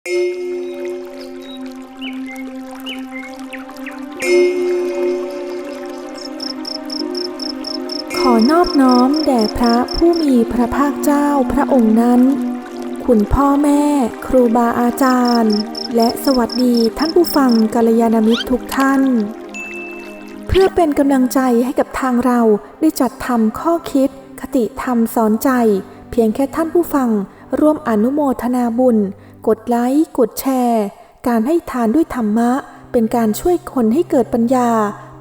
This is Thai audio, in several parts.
ขอนอบน้อมแด่พระผู้มีพระภาคเจ้าพระองค์นั้น คุณพ่อแม่ครูบาอาจารย์ และสวัสดีท่านผู้ฟังกัลยาณมิตรทุกท่าน เพื่อเป็นกำลังใจให้กับทางเราได้จัดทำข้อคิด คติธรรมสอนใจ เพียงแค่ท่านผู้ฟังร่วมอนุโมทนาบุญ กดไลค์ กดแชร์ การให้ทานด้วยธรรมะ เป็นการช่วยคนให้เกิดปัญญา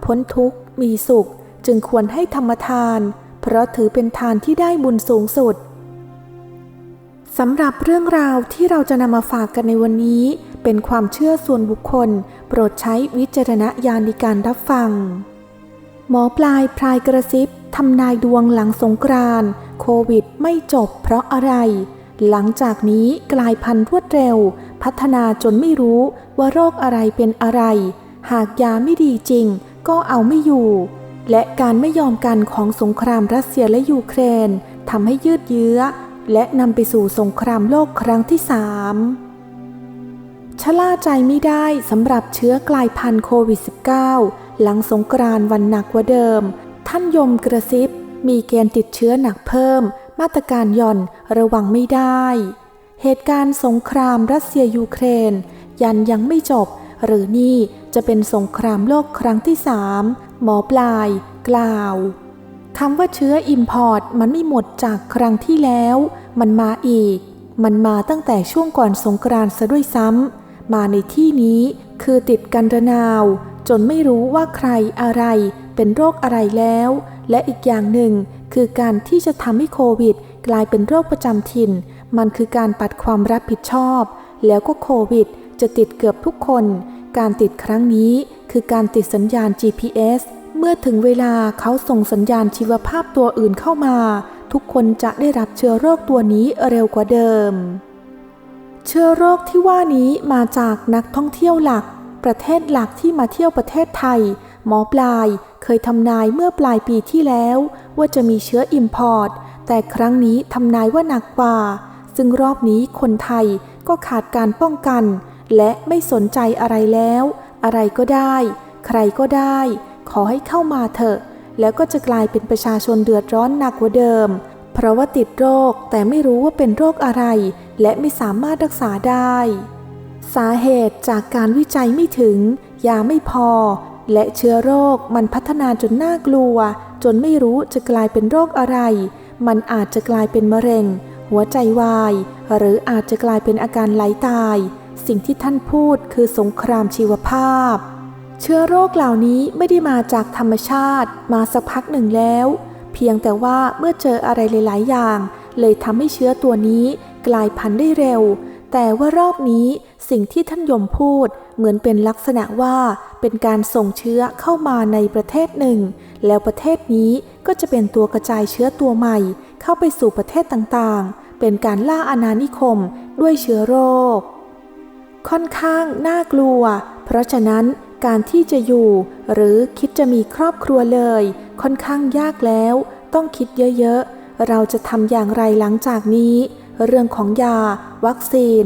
พ้นทุกข์ มีสุข จึงควรให้ธรรมทาน เพราะถือเป็นทานที่ได้บุญสูงสุดสำหรับเรื่องราวที่เราจะนำมาฝากกันในวันนี้ เป็นความเชื่อส่วนบุคคล โปรดใช้วิจารณญาณในการรับฟัง หมอปลายพรายกระซิบทำนายดวงหลังสงกรานโควิดไม่จบเพราะอะไร หลังจากนี้กลายพันธุ์รวดเร็ว พัฒนาจนไม่รู้ว่าโรคอะไรเป็นอะไร หากยาไม่ดีจริงก็เอาไม่อยู่ และการไม่ยอมกันของสงครามรัสเซียและยูเครนทำให้ยืดเยื้อ และนำไปสู่สงครามโลกครั้งที่สามชะล่าใจไม่ได้สำหรับเชื้อกลายพันธุ์โควิด -19 หลังสงกรานวันหนักกว่าเดิม ท่านยมกระซิบมีเกณฑ์ติดเชื้อหนักเพิ่ม มาตรการย่อนระวังไม่ได้ เหตุการณ์สงครามรัสเซียยูเครน ยันยังไม่จบ หรือนี่จะเป็นสงครามโลกครั้งที่สามหมอปลาย กล่าวคำว่าเชื้ออิมพอร์ตมันไม่หมดจากครั้งที่แล้ว มันมาอีก มันมาตั้งแต่ช่วงก่อนสงกรานต์ซะด้วยซ้ำมาในที่นี้คือติดกันระนาว จนไม่รู้ว่าใครอะไรเป็นโรคอะไรแล้ว และอีกอย่างหนึ่ง คือการที่จะทำให้โควิด กลายเป็นโรคประจำถิ่น มันคือการปัดความรับผิดชอบ แล้วก็โควิด จะติดเกือบทุกคน การติดครั้งนี้คือการติดสัญญาณ GPS เมื่อถึงเวลาเขาส่งสัญญาณชีวภาพตัวอื่นเข้ามา ทุกคนจะได้รับเชื้อโรคตัวนี้เร็วกว่าเดิม เชื้อโรคที่ว่านี้มาจากนักท่องเที่ยวหลัก ประเทศหลักที่มาเที่ยวประเทศไทย หมอปลาย ยทำนายเมื่อปลายปีที่แล้วว่าจะมีเชื้ออิมพอร์ต แต่ครั้งนี้ทำนายว่าหนักกว่า ซึ่งรอบนี้คนไทยก็ขาดการป้องกัน และไม่สนใจอะไรแล้ว อะไรก็ได้ ใครก็ได้ ขอให้เข้ามาเถอะ แล้วก็จะกลายเป็นประชาชนเดือดร้อนหนักกว่าเดิม เพราะว่าติดโรคแต่ไม่รู้ว่าเป็นโรคอะไร และไม่สามารถรักษาได้ สาเหตุจากการวิจัยไม่ถึง ยาไม่พอ และเชื้อโรคมันพัฒนาจนน่ากลัว จนไม่รู้จะกลายเป็นโรคอะไร มันอาจจะกลายเป็นมะเร็ง หัวใจวาย หรืออาจจะกลายเป็นอาการไหลตาย สิ่งที่ท่านพูดคือสงครามชีวภาพ เชื้อโรคเหล่านี้ไม่ได้มาจากธรรมชาติ มาสักพักหนึ่งแล้ว เพียงแต่ว่าเมื่อเจออะไรหลาย ๆ อย่าง เลยทำให้เชื้อตัวนี้กลายพันธุ์ได้เร็ว แต่ว่ารอบนี้สิ่งที่ท่านยมพูด เหมือนเป็นลักษณะว่าเป็นการส่งเชื้อเข้ามาในประเทศหนึ่ง แล้วประเทศนี้ก็จะเป็นตัวกระจายเชื้อตัวใหม่ เข้าไปสู่ประเทศต่างๆ เป็นการล่าอาณานิคมด้วยเชื้อโรค ค่อนข้างน่ากลัว เพราะฉะนั้นการที่จะอยู่หรือคิดจะมีครอบครัวเลย ค่อนข้างยากแล้ว ต้องคิดเยอะๆ เราจะทำอย่างไรหลังจากนี้ เรื่องของยา วัคซีน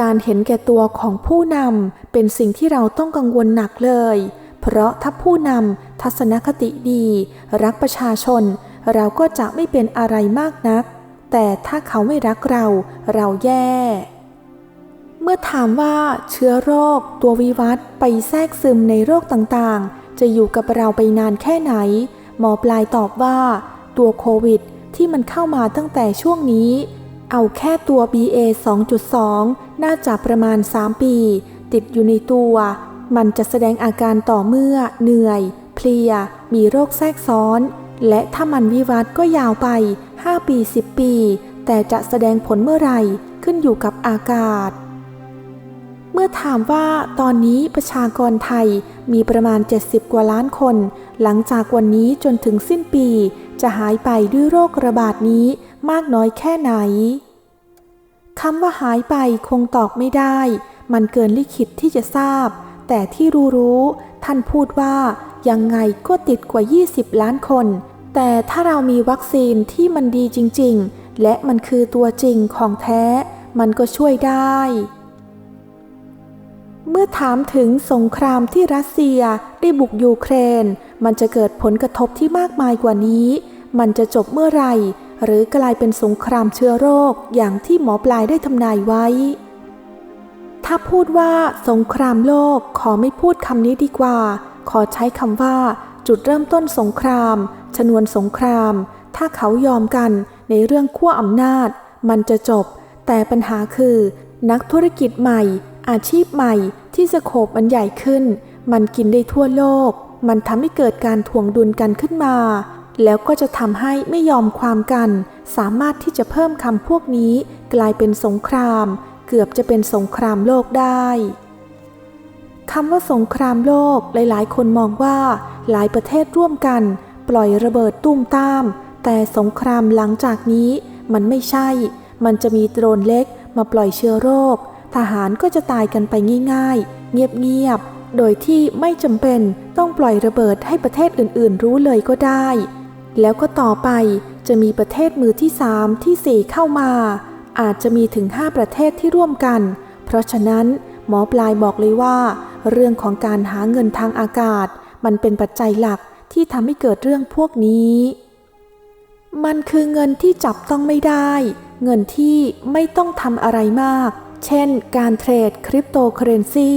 การเห็นแก่ตัวของผู้นำเป็นสิ่งที่เราต้องกังวลหนักเลย เพราะถ้าผู้นำทัศนคติดี รักประชาชน เราก็จะไม่เป็นอะไรมากนัก แต่ถ้าเขาไม่รักเรา เราแย่ เมื่อถามว่าเชื้อโรค ตัววิวัฒน์ไปแทรกซึมในโรคต่างๆ จะอยู่กับเราไปนานแค่ไหน หมอปลายตอบว่า ตัวโควิดที่มันเข้ามาตั้งแต่ช่วงนี้ เอาแค่ตัว BA 2.2 น่าจะประมาณ 3 ปี ติดอยู่ในตัว มันจะแสดงอาการต่อเมื่อ เหนื่อย เพลีย มีโรคแทรกซ้อน และถ้ามันวิวัฒน์ก็ยาวไป 5 ปี 10 ปี แต่จะแสดงผลเมื่อไหร่ขึ้นอยู่กับอากาศ เมื่อถามว่าตอนนี้ประชากรไทยมีประมาณ 70 กว่าล้านคน หลังจากวันนี้จนถึงสิ้นปี จะหายไปด้วยโรคระบาดนี้ มากน้อยแค่ไหนคำว่าหายไปคงตอบไม่ได้ มันเกินลิขิตที่จะทราบ แต่ที่รู้ๆท่านพูดว่ายังไงก็ติดกว่า 20 ล้านคน แต่ถ้าเรามีวัคซีนที่มันดีจริง ๆ และมันคือตัวจริงของแท้ มันก็ช่วยได้ เมื่อถามถึงสงครามที่รัสเซียได้บุกยูเครน มันจะเกิดผลกระทบที่มากมายกว่านี้ มันจะจบเมื่อไหร่ หรือกลายเป็นสงครามเชื้อโรคอย่างที่หมอปลายได้ทำนายไว้ ถ้าพูดว่าสงครามโลกขอไม่พูดคำนี้ดีกว่า ขอใช้คำว่า จุดเริ่มต้นสงคราม ชนวนสงคราม ถ้าเขายอมกันในเรื่องขั้วอำนาจ มันจะจบ แต่ปัญหาคือ นักธุรกิจใหม่ อาชีพใหม่ที่สโคบมันใหญ่ขึ้น มันกินได้ทั่วโลก มันทำให้เกิดการถ่วงดุลกันขึ้นมา แล้วก็จะทำให้ไม่ยอมความกัน สามารถที่จะเพิ่มคำพวกนี้ กลายเป็นสงคราม เกือบจะเป็นสงครามโลกได้คำว่าสงครามโลกหลายๆ คนมองว่าหลายประเทศร่วมกัน ปล่อยระเบิดตุ้มตาม แต่สงครามหลังจากนี้ มันไม่ใช่ มันจะมีโดรนเล็กมาปล่อยเชื้อโรค ทหารก็จะตายกันไปง่ายๆ เงียบๆ โดยที่ไม่จำเป็นต้องปล่อยระเบิดให้ประเทศอื่นๆ รู้เลยก็ได้ แล้วก็ต่อไปจะมีประเทศมือที่สามที่สี่เข้ามา อาจจะมีถึงห้าประเทศที่ร่วมกัน เพราะฉะนั้นหมอปลายบอกเลยว่า เรื่องของการหาเงินทางอากาศ มันเป็นปัจจัยหลักที่ทำให้เกิดเรื่องพวกนี้ มันคือเงินที่จับต้องไม่ได้ เงินที่ไม่ต้องทำอะไรมาก เช่น การเทรดคริปโตเคอเรนซี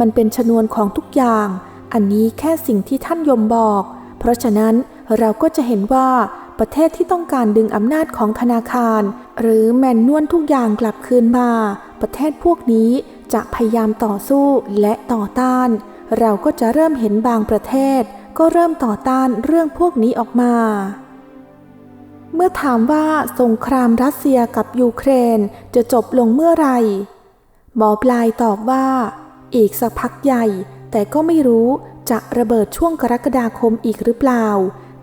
มันเป็นชนวนของทุกอย่าง อันนี้แค่สิ่งที่ท่านยมบอก เพราะฉะนั้น เราก็จะเห็นว่าประเทศที่ต้องการดึงอำนาจของธนาคาร หรือแมนนวลทุกอย่างกลับคืนมา ประเทศพวกนี้จะพยายามต่อสู้และต่อต้าน เราก็จะเริ่มเห็นบางประเทศ ก็เริ่มต่อต้านเรื่องพวกนี้ออกมา เมื่อถามว่าสงครามรัสเซียกับยูเครนจะจบลงเมื่อไหร่หมอปลายตอบว่า อีกสักพักใหญ่ แต่ก็ไม่รู้จะระเบิดช่วงกรกฎาคมอีกหรือเปล่า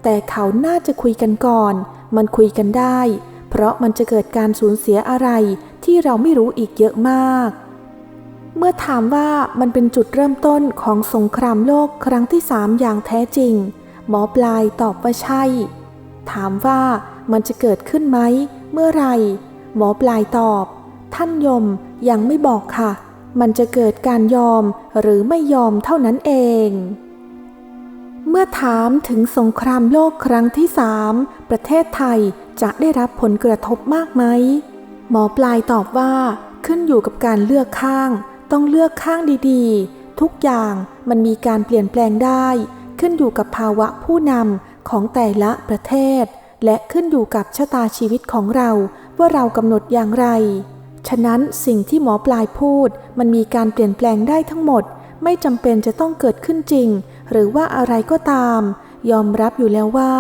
แต่เขาน่าจะคุยกันก่อน มันคุยกันได้ เพราะมันจะเกิดการสูญเสียอะไรที่เราไม่รู้อีกเยอะมาก เมื่อถามว่ามันเป็นจุดเริ่มต้นของสงครามโลกครั้งที่สามอย่างแท้จริง หมอปลายตอบว่าใช่ ถามว่ามันจะเกิดขึ้นไหม เมื่อไรหมอปลายตอบ ท่านยมยังไม่บอกค่ะ มันจะเกิดการยอมหรือไม่ยอมเท่านั้นเอง เมื่อถามถึงสงครามโลกครั้งที่สามประเทศไทยจะได้รับผลกระทบมากไหม หมอปลายตอบว่า ขึ้นอยู่กับการเลือกข้าง ต้องเลือกข้างดีๆ ทุกอย่างมันมีการเปลี่ยนแปลงได้ ขึ้นอยู่กับภาวะผู้นำของแต่ละประเทศ และขึ้นอยู่กับชะตาชีวิตของเรา ว่าเรากำหนดอย่างไร ฉะนั้นสิ่งที่หมอปลายพูด มันมีการเปลี่ยนแปลงได้ทั้งหมด ไม่จำเป็นจะต้องเกิดขึ้นจริง หรือว่าอะไรก็ตาม ยอมรับอยู่แล้วว่า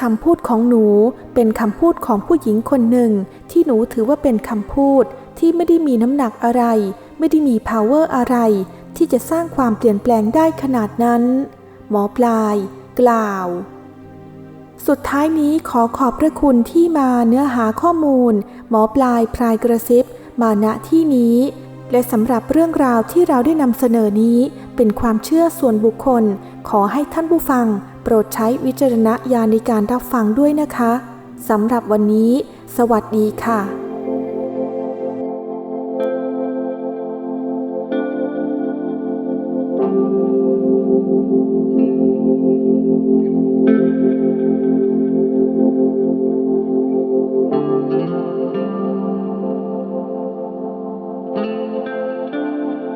คำพูดของหนูเป็นคำพูดของผู้หญิงคนหนึ่ง ที่หนูถือว่าเป็นคำพูดที่ไม่ได้มีน้ำหนักอะไร ไม่ได้มี power อะไร ที่จะสร้างความเปลี่ยนแปลงได้ขนาดนั้น หมอปลาย กล่าว สุดท้ายนี้ขอขอบพระคุณที่มาเนื้อหาข้อมูล หมอปลายพลายกระซิบ มาณที่นี้ และสำหรับเรื่องราวที่เราได้นำเสนอนี้เป็นความเชื่อส่วนบุคคล ขอให้ท่านผู้ฟัง โปรดใช้วิจารณญาณในการรับฟังด้วยนะคะสำหรับวันนี้ สวัสดีค่ะ